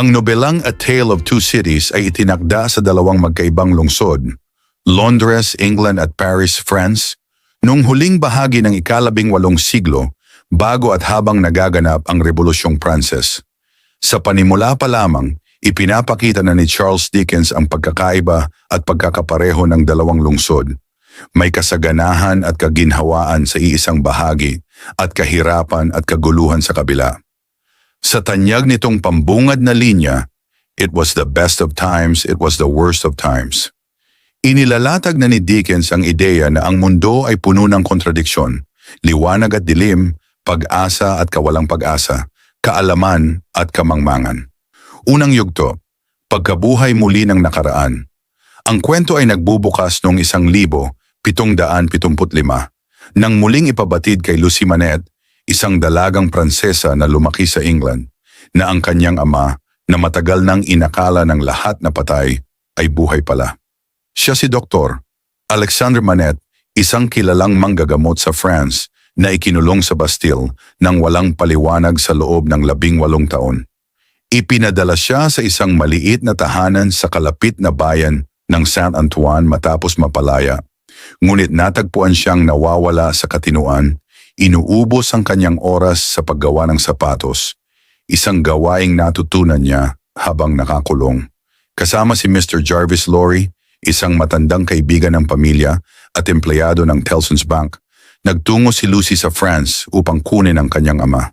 Ang nobelang A Tale of Two Cities ay itinakda sa dalawang magkaibang lungsod, Londres, England at Paris, France, noong huling bahagi ng ikalabing walong siglo bago at habang nagaganap ang Rebolusyong Pranses. Sa panimula pa lamang, ipinapakita na ni Charles Dickens ang pagkakaiba at pagkakapareho ng dalawang lungsod. May kasaganahan at kaginhawaan sa iisang bahagi at kahirapan at kaguluhan sa kabila. Sa tanyag nitong pambungad na linya, it was the best of times, it was the worst of times. Inilalatag na ni Dickens ang ideya na ang mundo ay puno ng kontradiksyon, liwanag at dilim, pag-asa at kawalang pag-asa, kaalaman at kamangmangan. Unang yugto, pagkabuhay muli ng nakaraan. Ang kwento ay nagbubukas noong isang libo, pitong daan pitumput lima, nang muling ipabatid kay Lucy Manet, isang dalagang Pransesa na lumaki sa England, na ang kanyang ama, na matagal nang inakala ng lahat na patay, ay buhay pala. Siya si Dr. Alexander Manet, isang kilalang manggagamot sa France na ikinulong sa Bastille nang walang paliwanag sa loob ng labing walong taon. Ipinadala siya sa isang maliit na tahanan sa kalapit na bayan ng Saint Antoine matapos mapalaya. Ngunit natagpuan siyang nawawala sa katinuan, inuubos ang kanyang oras sa paggawa ng sapatos, isang gawaing natutunan niya habang nakakulong. Kasama si Mr. Jarvis Lorry, isang matandang kaibigan ng pamilya at empleyado ng Telson's Bank, nagtungo si Lucy sa France upang kunin ang kanyang ama.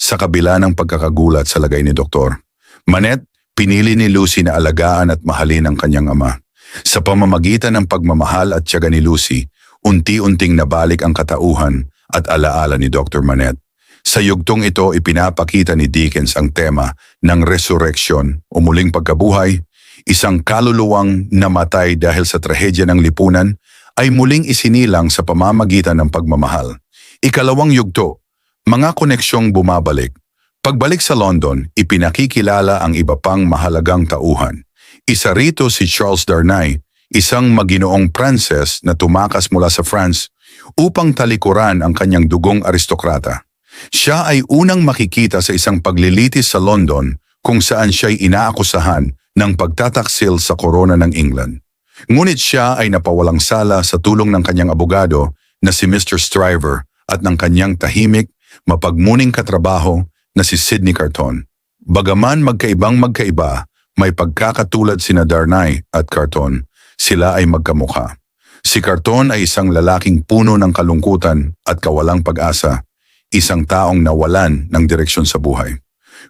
Sa kabila ng pagkakagulat sa lagay ni Doktor, Manet, pinili ni Lucy na alagaan at mahalin ang kanyang ama. Sa pamamagitan ng pagmamahal at tiyaga ni Lucy, unti-unting nabalik ang katauhan at alaala ni Dr. Manet. Sa yugtong ito, ipinapakita ni Dickens ang tema ng resurrection o muling pagkabuhay, isang kaluluwang namatay dahil sa trahedya ng lipunan ay muling isinilang sa pamamagitan ng pagmamahal. Ikalawang yugto, mga koneksyong bumabalik. Pagbalik sa London, ipinakikilala ang iba pang mahalagang tauhan. Isa rito si Charles Darnay, isang maginoong Pranses na tumakas mula sa France upang talikuran ang kanyang dugong aristokrata. Siya ay unang makikita sa isang paglilitis sa London kung saan siya'y inaakusahan ng pagtataksil sa korona ng England. Ngunit siya ay napawalang sala sa tulong ng kanyang abogado na si Mr. Stryver at ng kanyang tahimik, mapagmuning katrabaho na si Sidney Carton. Bagaman magkaibang magkaiba, may pagkakatulad sina Darnay at Carton, sila ay magkamukha. Si Carton ay isang lalaking puno ng kalungkutan at kawalang pag-asa, isang taong nawalan ng direksyon sa buhay.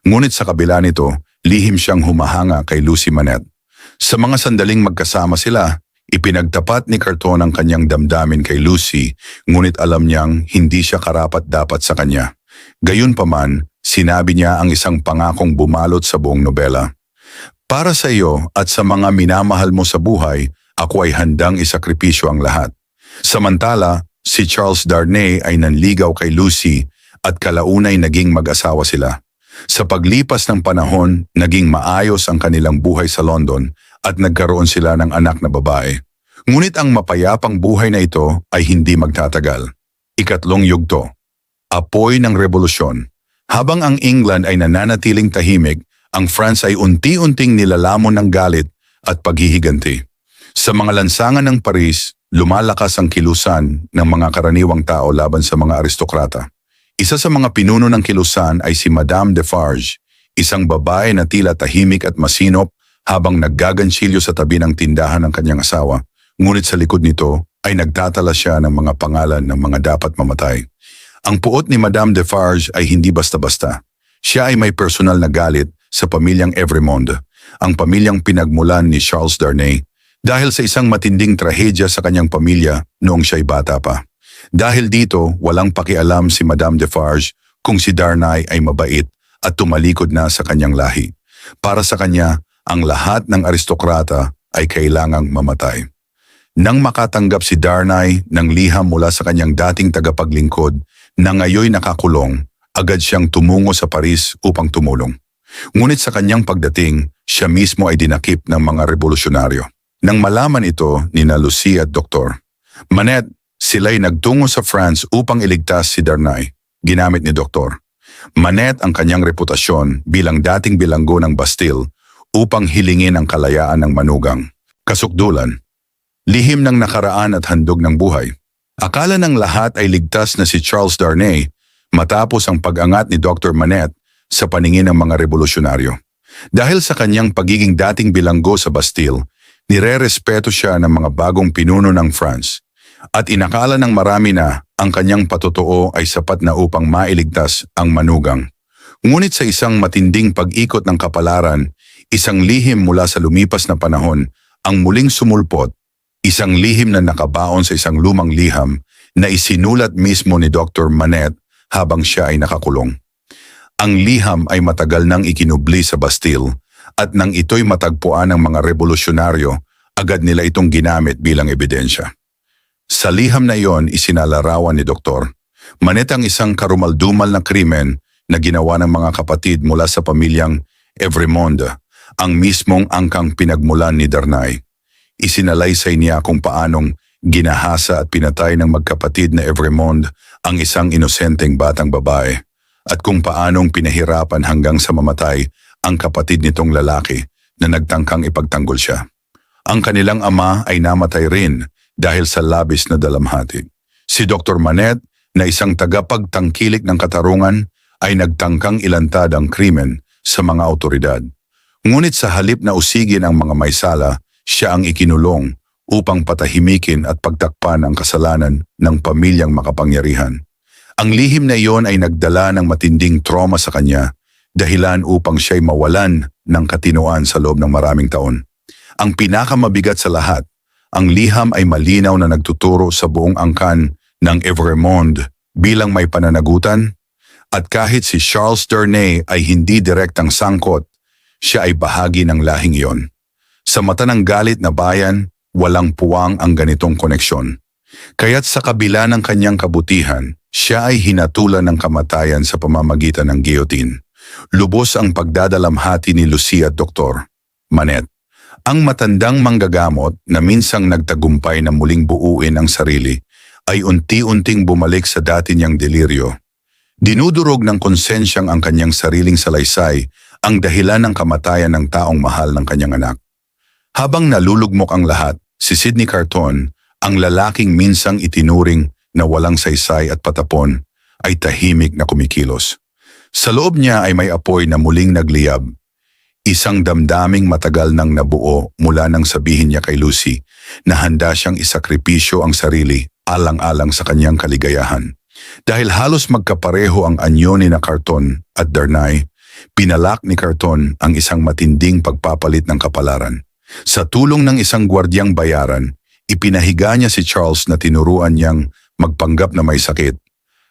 Ngunit sa kabila nito, lihim siyang humahanga kay Lucy Manet. Sa mga sandaling magkasama sila, ipinagtapat ni Carton ang kanyang damdamin kay Lucy, ngunit alam niyang hindi siya karapat-dapat sa kanya. Gayunpaman, sinabi niya ang isang pangakong bumalot sa buong nobela. Para sa iyo at sa mga minamahal mo sa buhay, ako ay handang isakripisyo ang lahat. Samantala, si Charles Darnay ay nanligaw kay Lucy at kalaunay naging mag-asawa sila. Sa paglipas ng panahon, naging maayos ang kanilang buhay sa London at nagkaroon sila ng anak na babae. Ngunit ang mapayapang buhay na ito ay hindi magtatagal. Ikatlong yugto. Apoy ng revolusyon. Habang ang England ay nananatiling tahimik, ang France ay unti-unting nilalamon ng galit at paghihiganti. Sa mga lansangan ng Paris, lumalakas ang kilusan ng mga karaniwang tao laban sa mga aristokrata. Isa sa mga pinuno ng kilusan ay si Madame Defarge, isang babae na tila tahimik at masinop habang naggagansilyo sa tabi ng tindahan ng kanyang asawa. Ngunit sa likod nito ay nagtatala siya ng mga pangalan ng mga dapat mamatay. Ang puot ni Madame Defarge ay hindi basta-basta. Siya ay may personal na galit sa pamilyang Evremond, ang pamilyang pinagmulan ni Charles Darnay, dahil sa isang matinding trahedya sa kanyang pamilya noong siya'y bata pa. Dahil dito, walang pakialam si Madame Defarge kung si Darnay ay mabait at tumalikod na sa kanyang lahi. Para sa kanya, ang lahat ng aristokrata ay kailangang mamatay. Nang makatanggap si Darnay ng liham mula sa kanyang dating tagapaglingkod na ngayoy nakakulong, agad siyang tumungo sa Paris upang tumulong. Ngunit sa kanyang pagdating, siya mismo ay dinakip ng mga revolusyonaryo. Nang malaman ito ni na Lucy at Doktor, Manet, sila'y nagtungo sa France upang iligtas si Darnay, ginamit ni Doktor. Manet ang kanyang reputasyon bilang dating bilanggo ng Bastille upang hilingin ang kalayaan ng manugang. Kasukdulan, lihim ng nakaraan at handog ng buhay. Akala ng lahat ay ligtas na si Charles Darnay matapos ang pag-angat ni Dr. Manet sa paningin ng mga revolusyonaryo. Dahil sa kanyang pagiging dating bilanggo sa Bastille, nire-respeto siya ng mga bagong pinuno ng France at inakala ng marami na ang kanyang patotoo ay sapat na upang mailigtas ang manugang. Ngunit sa isang matinding pag-ikot ng kapalaran, isang lihim mula sa lumipas na panahon ang muling sumulpot, isang lihim na nakabaon sa isang lumang liham na isinulat mismo ni Dr. Manet habang siya ay nakakulong. Ang liham ay matagal nang ikinubli sa Bastille at nang ito'y matagpuan ng mga revolusyonaryo, agad nila itong ginamit bilang ebidensya. Sa liham na iyon, isinalarawan ni Doktor. Manet ang isang karumaldumal na krimen na ginawa ng mga kapatid mula sa pamilyang Evremond, ang mismong angkang pinagmulan ni Darnay. Isinalaysay niya kung paanong ginahasa at pinatay ng magkapatid na Evremond ang isang inosenteng batang babae at kung paanong pinahirapan hanggang sa mamatay ang kapatid nitong lalaki na nagtangkang ipagtanggol siya. Ang kanilang ama ay namatay rin dahil sa labis na dalamhati. Si Dr. Manet na isang tagapagtangkilik ng katarungan ay nagtangkang ilantad ang krimen sa mga autoridad. Ngunit sa halip na usigin ang mga maysala, siya ang ikinulong upang patahimikin at pagtakpan ang kasalanan ng pamilyang makapangyarihan. Ang lihim na iyon ay nagdala ng matinding trauma sa kanya, dahilan upang siya'y mawalan ng katinoan sa loob ng maraming taon. Ang pinakamabigat sa lahat, ang liham ay malinaw na nagtuturo sa buong angkan ng Evremond bilang may pananagutan at kahit si Charles Darnay ay hindi direktang sangkot, siya ay bahagi ng lahing iyon. Sa mata ng galit na bayan, walang puwang ang ganitong koneksyon. Kaya't sa kabila ng kanyang kabutihan, siya ay hinatulan ng kamatayan sa pamamagitan ng guillotine. Lubos ang pagdadalamhati ni Lucia at Dr. Manet. Ang matandang manggagamot na minsang nagtagumpay na muling buuin ang sarili ay unti-unting bumalik sa dati niyang deliryo. Dinudurog ng konsensyang ang kanyang sariling salaysay ang dahilan ng kamatayan ng taong mahal ng kanyang anak. Habang nalulugmok ang lahat, si Sidney Carton, ang lalaking minsang itinuring na walang saysay at patapon, ay tahimik na kumikilos. Sa loob niya ay may apoy na muling nagliyab. Isang damdaming matagal nang nabuo mula nang sabihin niya kay Lucy na handa siyang isakripisyo ang sarili alang-alang sa kanyang kaligayahan. Dahil halos magkapareho ang anyo ni na Carton at Darnay, pinalak ni Carton ang isang matinding pagpapalit ng kapalaran. Sa tulong ng isang gwardyang bayaran, ipinahiga niya si Charles na tinuruan niyang magpanggap na may sakit,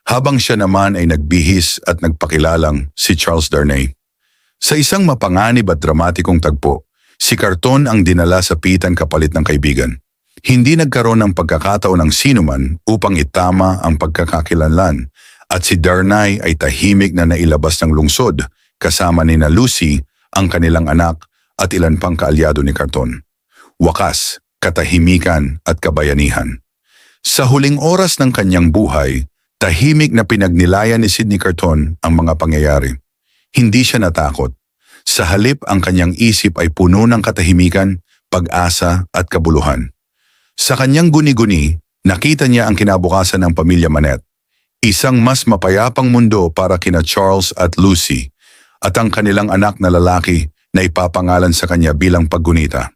habang siya naman ay nagbihis at nagpakilalang si Charles Darnay. Sa isang mapanganib at dramatikong tagpo, si Carton ang dinala sa pitan kapalit ng kaibigan. Hindi nagkaroon ng pagkakataon ng sinuman upang itama ang pagkakakilanlan at si Darnay ay tahimik na nailabas ng lungsod kasama ni na Lucy, ang kanilang anak at ilan pang kaalyado ni Carton. Wakas, katahimikan at kabayanihan. Sa huling oras ng kanyang buhay, tahimik na pinagnilayan ni Sidney Carton ang mga pangyayari. Hindi siya natakot. Sa halip ang kanyang isip ay puno ng katahimikan, pag-asa at kabuluhan. Sa kanyang guni-guni, nakita niya ang kinabukasan ng pamilya Manet. Isang mas mapayapang mundo para kina Charles at Lucy at ang kanilang anak na lalaki na ipapangalan sa kanya bilang paggunita.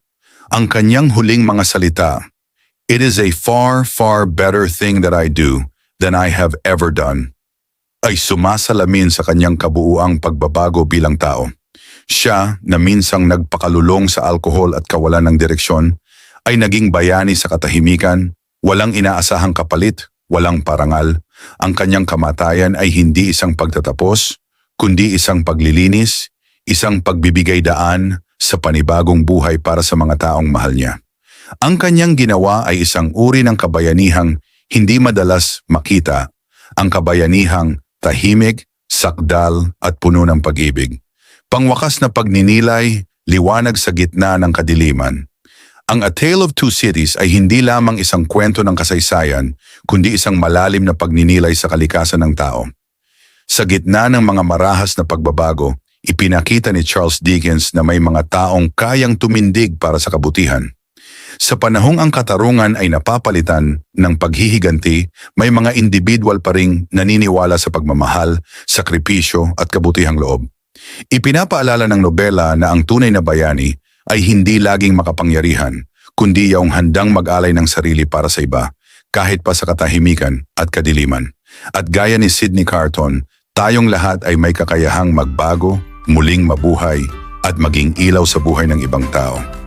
Ang kanyang huling mga salita, It is a far, far better thing that I do than I have ever done, ay sumasalamin sa kanyang kabuuang pagbabago bilang tao. Siya na minsang nagpakalulong sa alkohol at kawalan ng direksyon, ay naging bayani sa katahimikan, walang inaasahang kapalit, walang parangal. Ang kanyang kamatayan ay hindi isang pagtatapos, kundi isang paglilinis, isang pagbibigay daan sa panibagong buhay para sa mga taong mahal niya. Ang kanyang ginawa ay isang uri ng kabayanihang hindi madalas makita, ang kabayanihang tahimik, sakdal at puno ng pag-ibig. Pangwakas na pagninilay, liwanag sa gitna ng kadiliman. Ang A Tale of Two Cities ay hindi lamang isang kwento ng kasaysayan, kundi isang malalim na pagninilay sa kalikasan ng tao. Sa gitna ng mga marahas na pagbabago, ipinakita ni Charles Dickens na may mga taong kayang tumindig para sa kabutihan. Sa panahong ang katarungan ay napapalitan ng paghihiganti, may mga individual pa ring naniniwala sa pagmamahal, sakripisyo at kabutihang loob. Ipinapaalala ng nobela na ang tunay na bayani ay hindi laging makapangyarihan, kundi yung handang mag-alay ng sarili para sa iba, kahit pa sa katahimikan at kadiliman. At gaya ni Sidney Carton, tayong lahat ay may kakayahang magbago, muling mabuhay, at maging ilaw sa buhay ng ibang tao.